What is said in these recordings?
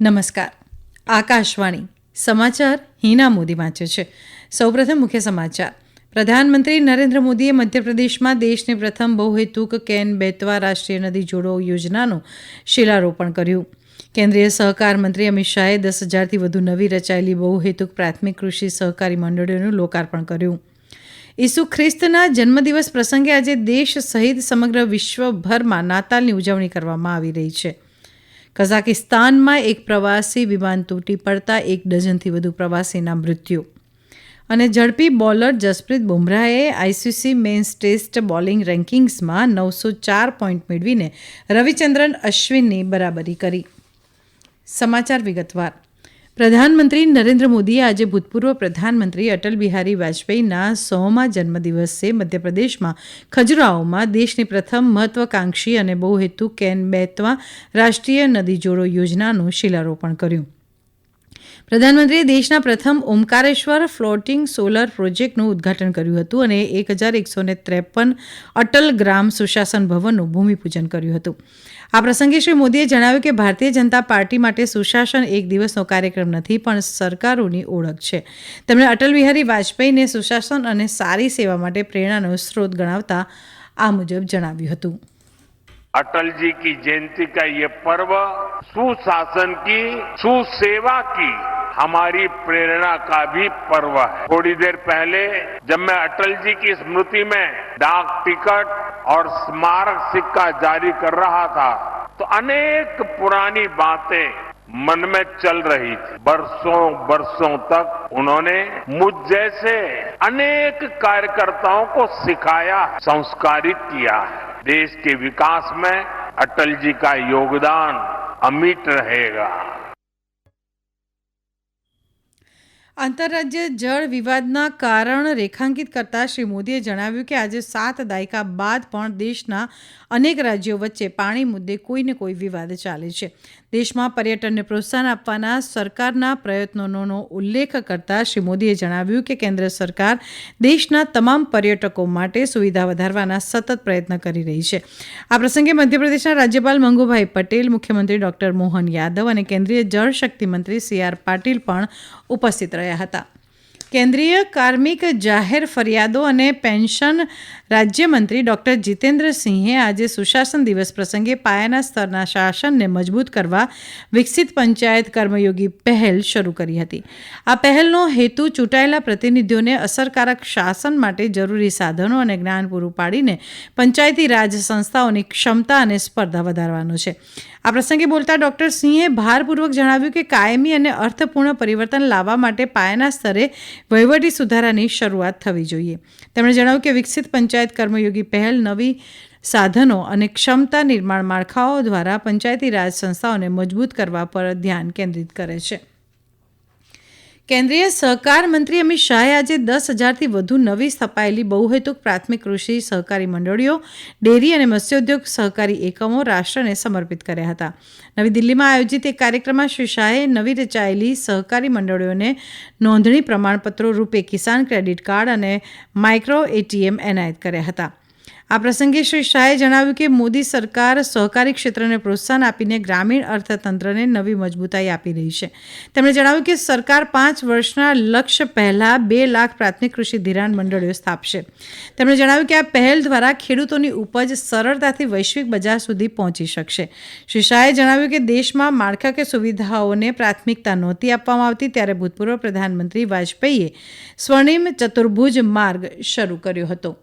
નમસ્કાર. આકાશવાણી સમાચાર હિના મોદી વાંચે છે. સૌપ્રથમ મુખ્ય સમાચાર. પ્રધાનમંત્રી નરેન્દ્ર મોદીએ મધ્યપ્રદેશમાં દેશની પ્રથમ બહુહેતુક કેન બેતવા રાષ્ટ્રીય નદી જોડો યોજનાનું શિલારોપણ કર્યું. કેન્દ્રીય સહકાર મંત્રી અમિત શાહે દસ હજારથી વધુ નવી રચાયેલી બહુહેતુક પ્રાથમિક કૃષિ સહકારી મંડળીઓનું લોકાર્પણ કર્યું. ઈસુ ખ્રિસ્તના જન્મદિવસ પ્રસંગે આજે દેશ સહિત સમગ્ર વિશ્વભરમાં નાતાલની ઉજવણી કરવામાં આવી રહી છે. કઝાકિસ્તાનમાં એક પ્રવાસી વિમાન તૂટી પડતા એક ડઝનથી વધુ પ્રવાસીના મૃત્યુ. અને ઝડપી બોલર જસપ્રીત બુમરાહે આઈસીસી મેન્સ ટેસ્ટ બોલિંગ રેન્કિંગ્સમાં નવસો ચાર પોઈન્ટ મેળવીને રવિચંદ્રન અશ્વિનની બરાબરી કરી. સમાચાર વિગતવાર. પ્રધાનમંત્રી નરેન્દ્ર મોદીએ આજે ભૂતપૂર્વ પ્રધાનમંત્રી અટલ બિહારી વાજપેયીના સોમા જન્મદિવસે મધ્યપ્રદેશમાં ખજુરાહોમાં દેશની પ્રથમ મહત્વાકાંક્ષી અને બહુહેતુ કેન બેતવા રાષ્ટ્રીય નદી જોડો યોજનાનું શિલારોપણ કર્યું. પ્રધાનમંત્રીએ દેશના પ્રથમ ઓમકારેશ્વર ફ્લોટિંગ સોલર પ્રોજેક્ટનું ઉદ્ઘાટન કર્યું હતું અને એક હજાર એકસો ને ત્રેપન અટલ ગ્રામ સુશાસન ભવનનું ભૂમિપૂજન કર્યું હતું આ પ્રસંગે શ્રી મોદીએ જણાવ્યું કે ભારતીય જનતા પાર્ટી માટે સુશાસન એક દિવસનો કાર્યક્રમ નથી પણ સરકારોની ઓળખ છે તેમણે અટલ બિહારી વાજપેયીને સુશાસન અને સારી સેવા માટે પ્રેરણાનો સ્ત્રોત ગણાવતા આ મુજબ જણાવ્યું હતું अटल जी की जयंती का ये पर्व सुशासन की सुसेवा की हमारी प्रेरणा का भी पर्व है। थोड़ी देर पहले जब मैं अटल जी की स्मृति में डाक टिकट और स्मारक सिक्का जारी कर रहा था तो अनेक पुरानी बातें मन में चल रही थी। बरसों बरसों तक उन्होंने मुझ जैसे अनेक कार्यकर्ताओं को सिखाया, संस्कारित किया है। देश के विकास में अटल जी का योगदान अमिट रहेगा। આંતરરાજ્ય જળ વિવાદના કારણ રેખાંકિત કરતા શ્રી મોદીએ જણાવ્યું કે આજે સાત દાયકા બાદ પણ દેશના અનેક રાજ્યો વચ્ચે પાણી મુદ્દે કોઈને કોઈ વિવાદ ચાલે છે. દેશમાં પર્યટનને પ્રોત્સાહન આપવાના સરકારના પ્રયત્નોનો ઉલ્લેખ કરતા શ્રી મોદીએ જણાવ્યું કે કેન્દ્ર સરકાર દેશના તમામ પર્યટકો માટે સુવિધા વધારવાના સતત પ્રયત્ન કરી રહી છે. આ પ્રસંગે મધ્યપ્રદેશના રાજ્યપાલ મંગુભાઈ પટેલ, મુખ્યમંત્રી ડોક્ટર મોહન યાદવ અને કેન્દ્રીય જળશક્તિ મંત્રી સી આર પાટીલ પણ ઉપસ્થિત રહ્યા હતા. કેન્દ્રીય કાર્મિક જાહેર ફરિયાદો અને પેન્શન રાજ્યમંત્રી ડોક્ટર જીતેન્દ્રસિંહે આજે સુશાસન દિવસ પ્રસંગે પાયાના સ્તરના શાસનને મજબૂત કરવા વિકસિત પંચાયત કર્મયોગી પહેલ શરૂ કરી હતી. આ પહેલનો હેતુ ચૂંટાયેલા પ્રતિનિધિઓને અસરકારક શાસન માટે જરૂરી સાધનો અને જ્ઞાન પૂરું પાડીને પંચાયતી રાજ સંસ્થાઓની ક્ષમતા અને સ્પર્ધા વધારવાનો છે. આ પ્રસંગે બોલતા ડોક્ટર સિંહે ભારપૂર્વક જણાવ્યું કે કાયમી અને અર્થપૂર્ણ પરિવર્તન લાવવા માટે પાયાના સ્તરે વહીવટી સુધારાની શરૂઆત થવી જોઈએ. તેમણે જણાવ્યું કે વિકસિત પંચાયત કર્મયોગી પહેલ નવી સાધનો અને ક્ષમતા નિર્માણ માળખાઓ દ્વારા પંચાયતી રાજ સંસ્થાઓને મજબૂત કરવા પર ધ્યાન કેન્દ્રિત કરે છે. કેન્દ્રીય સહકાર મંત્રી અમિત શાહે આજે દસ હજારથી વધુ નવી સ્થપાયેલી બહુહેતુક પ્રાથમિક કૃષિ સહકારી મંડળીઓ, ડેરી અને મત્સ્યોદ્યોગ સહકારી એકમો રાષ્ટ્રને સમર્પિત કર્યા હતા. નવી દિલ્હીમાં આયોજિત એક કાર્યક્રમમાં શ્રી શાહે નવી રચાયેલી સહકારી મંડળીઓને નોંધણી પ્રમાણપત્રો રૂપે કિસાન ક્રેડિટ કાર્ડ અને માઇક્રો એટીએમ એનાયત કર્યા હતા. આ પ્રસંગે શ્રી શાહે જણાવ્યું કે મોદી સરકાર સહકારી ક્ષેત્રને પ્રોત્સાહન આપીને ગ્રામીણ અર્થતંત્રને નવી મજબૂતાઈ આપી રહી છે. તેમણે જણાવ્યું કે સરકાર પાંચ વર્ષના લક્ષ્ય પહેલા બે લાખ પ્રાથમિક કૃષિ ધિરાણ મંડળીઓ સ્થાપશે. તેમણે જણાવ્યું કે આ પહેલ દ્વારા ખેડૂતોની ઉપજ સરળતાથી વૈશ્વિક બજાર સુધી પહોંચી શકશે. શ્રી શાહે જણાવ્યું કે દેશમાં માળખાકીય સુવિધાઓને પ્રાથમિકતા નહોતી આપવામાં આવતી ત્યારે ભૂતપૂર્વ પ્રધાનમંત્રી વાજપેયીએ સ્વર્ણિમ ચતુર્ભુજ માર્ગ શરૂ કર્યો હતો.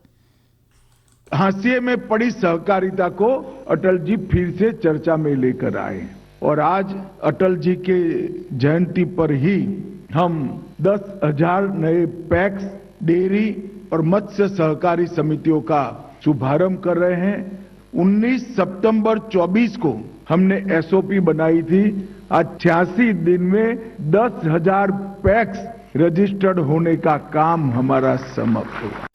हाशिए में पड़ी सहकारिता को अटल जी फिर से चर्चा में लेकर आए। और आज अटल जी के जयंती पर ही हम दस हज़ार नए पैक्स, डेयरी और मत्स्य सहकारी समितियों का शुभारंभ कर रहे हैं। 19 सितंबर 24 को हमने एसओपी बनाई थी। आज छियासी दिन में दस हज़ार पैक्स रजिस्टर्ड होने का काम हमारा समाप्त हुआ।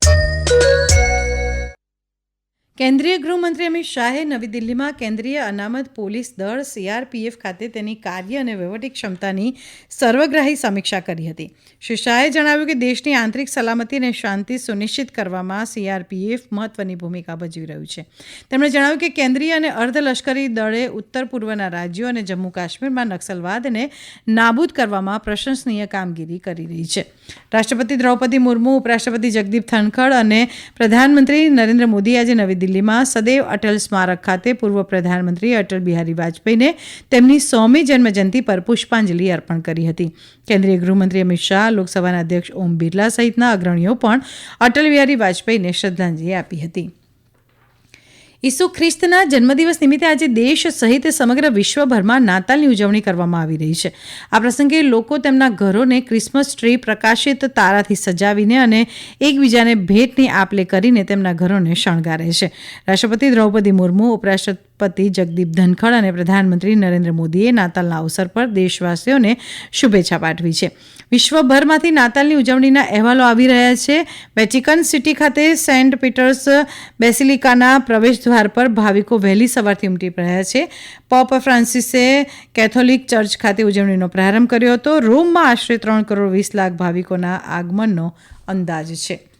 કેન્દ્રીય ગૃહમંત્રી અમિત શાહે નવી દિલ્હીમાં કેન્દ્રીય અનામત પોલીસ દળ સીઆરપીએફ ખાતે તેની કાર્ય અને વહીવટી ક્ષમતાની સર્વગ્રાહી સમીક્ષા કરી હતી. શ્રી શાહે જણાવ્યું કે દેશની આંતરિક સલામતી અને શાંતિ સુનિશ્ચિત કરવામાં સીઆરપીએફ મહત્વની ભૂમિકા ભજવી રહ્યું છે. તેમણે જણાવ્યું કે કેન્દ્રીય અને અર્ધલશ્કરી દળે ઉત્તર પૂર્વના રાજ્યો અને જમ્મુ કાશ્મીરમાં નક્સલવાદને નાબૂદ કરવામાં પ્રશંસનીય કામગીરી કરી રહી છે. રાષ્ટ્રપતિ દ્રૌપદી મુર્મુ, ઉપરાષ્ટ્રપતિ જગદીપ ધનખડ અને પ્રધાનમંત્રી નરેન્દ્ર મોદી આજે નવી દિલ્હીમાં સદૈવ અટલ સ્મારક ખાતે પૂર્વ પ્રધાનમંત્રી અટલ બિહારી વાજપેયીને તેમની સોમી જન્મજયંતિ પર પુષ્પાંજલિ અર્પણ કરી હતી. કેન્દ્રીય ગૃહમંત્રી અમિત શાહ, લોકસભાના અધ્યક્ષ ઓમ બિરલા સહિતના અગ્રણીઓ પણ અટલ બિહારી વાજપેયીને શ્રદ્ધાંજલિ આપી હતી. ઈસુ ખ્રિસ્તના જન્મદિવસ નિમિત્તે આજે દેશ સહિત સમગ્ર વિશ્વભરમાં નાતાલની ઉજવણી કરવામાં આવી રહી છે. આ પ્રસંગે લોકો તેમના ઘરોને ક્રિસમસ ટ્રી પ્રકાશિત તારાથી સજાવીને અને એકબીજાને ભેટની આપલે કરીને તેમના ઘરોને શણગારે છે. રાષ્ટ્રપતિ દ્રૌપદી મુર્મુ ઉપરાષ્ટ્રપતિ જગદીપ ધનખડ અને પ્રધાનમંત્રી નરેન્દ્ર મોદીએ નાતાલના અવસર પર દેશવાસીઓને શુભેચ્છા પાઠવી છે. વિશ્વભરમાંથી નાતાલની ઉજવણીના અહેવાલો આવી રહ્યા છે. વેટિકન સિટી ખાતે સેન્ટ પીટર્સ બેસિલિકાના પ્રવેશદ્વાર પર ભાવિકો વહેલી સવારથી ઉમટી રહ્યા છે. પોપ ફ્રાન્સિસે કેથોલિક ચર્ચ ખાતે ઉજવણીનો પ્રારંભ કર્યો હતો. રોમમાં આશરે ત્રણ કરોડ વીસ લાખ ભાવિકોના આગમનનો અંદાજ છે.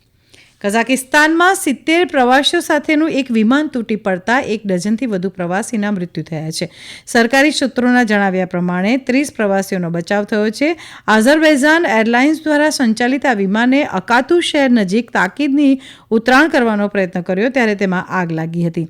કઝાકિસ્તાનમાં સિત્તેર પ્રવાસીઓ સાથેનું એક વિમાન તૂટી પડતા એક ડઝનથી વધુ પ્રવાસીના મૃત્યુ થયા છે. સરકારી સૂત્રોના જણાવ્યા પ્રમાણે ત્રીસ પ્રવાસીઓનો બચાવ થયો છે. આઝરબૈઝાન એરલાઇન્સ દ્વારા સંચાલિત આ વિમાને અકાતુ શહેર નજીક તાકીદની ઉતરાણ કરવાનો પ્રયત્ન કર્યો ત્યારે તેમાં આગ લાગી હતી.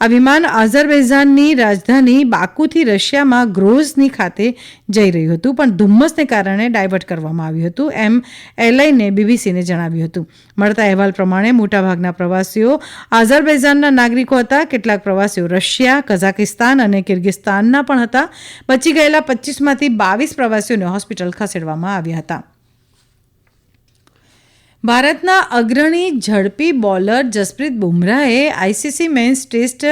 આ વિમાન આઝરબૈઝાનની રાજધાની બાકુથી રશિયામાં ગ્રોઝની ખાતે જઈ રહ્યું હતું, પણ ધુમ્મસને કારણે ડાયવર્ટ કરવામાં આવ્યું હતું, એમ એરલાઈને બીબીસીને જણાવ્યું હતું. મળતા અહેવાલ પ્રમાણે મોટાભાગના પ્રવાસીઓ આઝરબૈઝાનના નાગરિકો હતા. કેટલાક પ્રવાસીઓ રશિયા, કઝાકિસ્તાન અને કિર્ગિસ્તાનના પણ હતા. બચી ગયેલા પચીસમાંથી બાવીસ પ્રવાસીઓને હોસ્પિટલ ખસેડવામાં આવ્યા હતા. ભારતના અગ્રણી ઝડપી બોલર જસપ્રીત બુમરાહે આઈસીસી મેન્સ ટેસ્ટ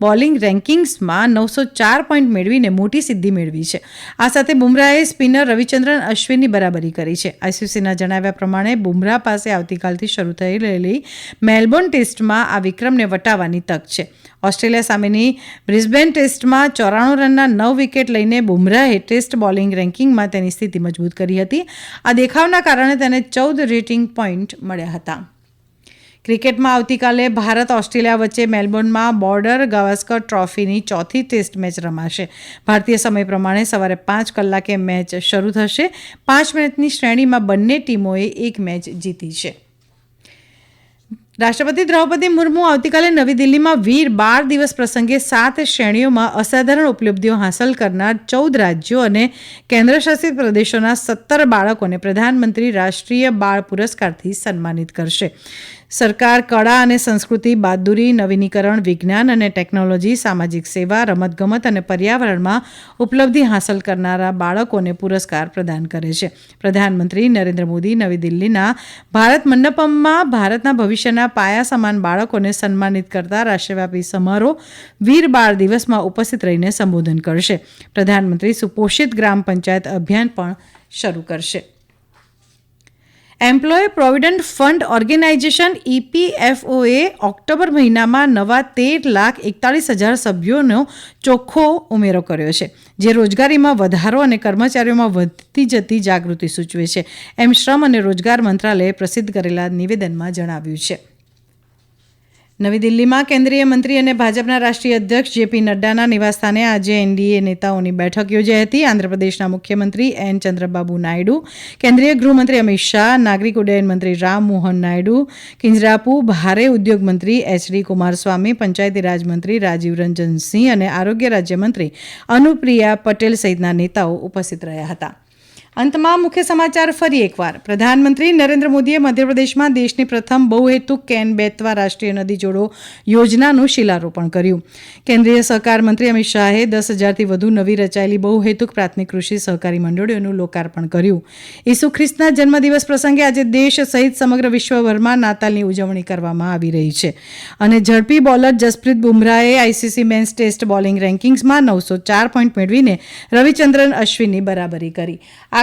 બોલિંગ રેન્કિંગ્સમાં નવસો ચાર પોઈન્ટ મેળવીને મોટી સિદ્ધિ મેળવી છે. આ સાથે બુમરાહે સ્પિનર રવિચંદ્રન અશ્વિનની બરાબરી કરી છે. આઈસીસીના જણાવ્યા પ્રમાણે બુમરાહ પાસે આવતીકાલથી શરૂ થઈ રહેલી મેલબોર્ન ટેસ્ટમાં આ વિક્રમને વટાવવાની તક છે. ઓસ્ટ્રેલિયા સામેની બ્રિસ્બેન ટેસ્ટમાં ચોરાણું રનના નવ વિકેટ લઈને બુમરાહે ટેસ્ટ બોલિંગ રેન્કિંગમાં તેની સ્થિતિ મજબૂત કરી હતી. આ દેખાવના કારણે તેને ચૌદ રેટિંગ પોઈન્ટ મળ્યા હતા. ક્રિકેટમાં આવતીકાલે ભારત ઓસ્ટ્રેલિયા વચ્ચે મેલબોર્નમાં બોર્ડર ગાવસ્કર ટ્રોફીની ચોથી ટેસ્ટ મેચ રમાશે. ભારતીય સમય પ્રમાણે સવારે પાંચ કલાકે મેચ શરૂ થશે. પાંચ મિનિટની શ્રેણીમાં બંને ટીમોએ એક મેચ જીતી છે. રાષ્ટ્રપતિ દ્રૌપદી મુર્મુ આવતીકાલે નવી દિલ્હીમાં વીર બાર દિવસ પ્રસંગે સાત શ્રેણીઓમાં અસાધારણ ઉપલબ્ધિઓ હાંસલ કરનાર ચૌદ રાજ્યો અને કેન્દ્રશાસિત પ્રદેશોના સત્તર બાળકોને પ્રધાનમંત્રી રાષ્ટ્રીય બાળ પુરસ્કારથી સન્માનિત કરશે. સરકાર કળા અને સંસ્કૃતિ, બહાદુરી, નવીનીકરણ, વિજ્ઞાન અને ટેકનોલોજી, સામાજિક સેવા, રમતગમત અને પર્યાવરણમાં ઉપલબ્ધિ હાંસલ કરનારા બાળકોને પુરસ્કાર પ્રદાન કરે છે. પ્રધાનમંત્રી નરેન્દ્ર મોદી નવી દિલ્હીના ભારત મંડપમમાં ભારતના ભવિષ્યના પાયા સમાન બાળકોને સન્માનિત કરતા રાષ્ટ્રવ્યાપી સમારોહ વીર બાળ દિવસમાં ઉપસ્થિત રહીને સંબોધન કરશે. પ્રધાનમંત્રી સુપોષિત ગ્રામ પંચાયત અભિયાન પણ શરૂ કરશે. એમ્પ્લોય પ્રોવિડન્ટ ફંડ ઓર્ગેનાઇઝેશન ઇપીએફઓએ ઓક્ટોબર મહિનામાં નવા તેર લાખ એકતાળીસ હજાર સભ્યોનો ચોખ્ખો ઉમેરો કર્યો છે, જે રોજગારીમાં વધારો અને કર્મચારીઓમાં વધતી જતી જાગૃતિ સૂચવે છે. એમ શ્રમ અને રોજગાર મંત્રાલયે પ્રસિદ્ધ કરેલા નિવેદનમાં જણાવ્યું છે. નવી દિલ્હીમાં કેન્દ્રીય મંત્રી અને ભાજપના રાષ્ટ્રીય અધ્યક્ષ જેપી નડ્ડાના નિવાસસ્થાને આજે એનડીએ નેતાઓની બેઠક યોજાઈ હતી. આંધ્રપ્રદેશના મુખ્યમંત્રી એન ચંદ્રબાબુ નાયડુ, કેન્દ્રીય ગૃહમંત્રી અમિત શાહ, નાગરિક ઉડ્ડયન મંત્રી રામ મોહન નાયડુ, કિંજરાપુ ભારે ઉદ્યોગ મંત્રી એચ ડી કુમારસ્વામી, પંચાયતી રાજમંત્રી રાજીવ રંજન સિંહ અને આરોગ્ય રાજ્યમંત્રી અનુપ્રિયા પટેલ સહિતના નેતાઓ ઉપસ્થિત રહ્યા હતા. અંતમાં મુખ્ય સમાચાર ફરી એકવાર. પ્રધાનમંત્રી નરેન્દ્ર મોદીએ મધ્યપ્રદેશમાં દેશની પ્રથમ બહુહેતુક કેન બેતવા રાષ્ટ્રીય નદી જોડો યોજનાનું શિલારોપણ કર્યું. કેન્દ્રીય સહકાર મંત્રી અમિત શાહે દસ હજારથી વધુ નવી રચાયેલી બહુહેતુક પ્રાથમિક કૃષિ સહકારી મંડળીઓનું લોકાર્પણ કર્યું. ઈસુ ખ્રિસ્તના જન્મદિવસ પ્રસંગે આજે દેશ સહિત સમગ્ર વિશ્વભરમાં નાતાલની ઉજવણી કરવામાં આવી રહી છે. અને ઝડપી બોલર જસપ્રીત બુમરાહે આઈસીસી મેન્સ ટેસ્ટ બોલિંગ રેન્કિંગ્સમાં નવસો ચાર પોઈન્ટ મેળવીને રવિચંદ્રન અશ્વિનની બરાબરી કરી.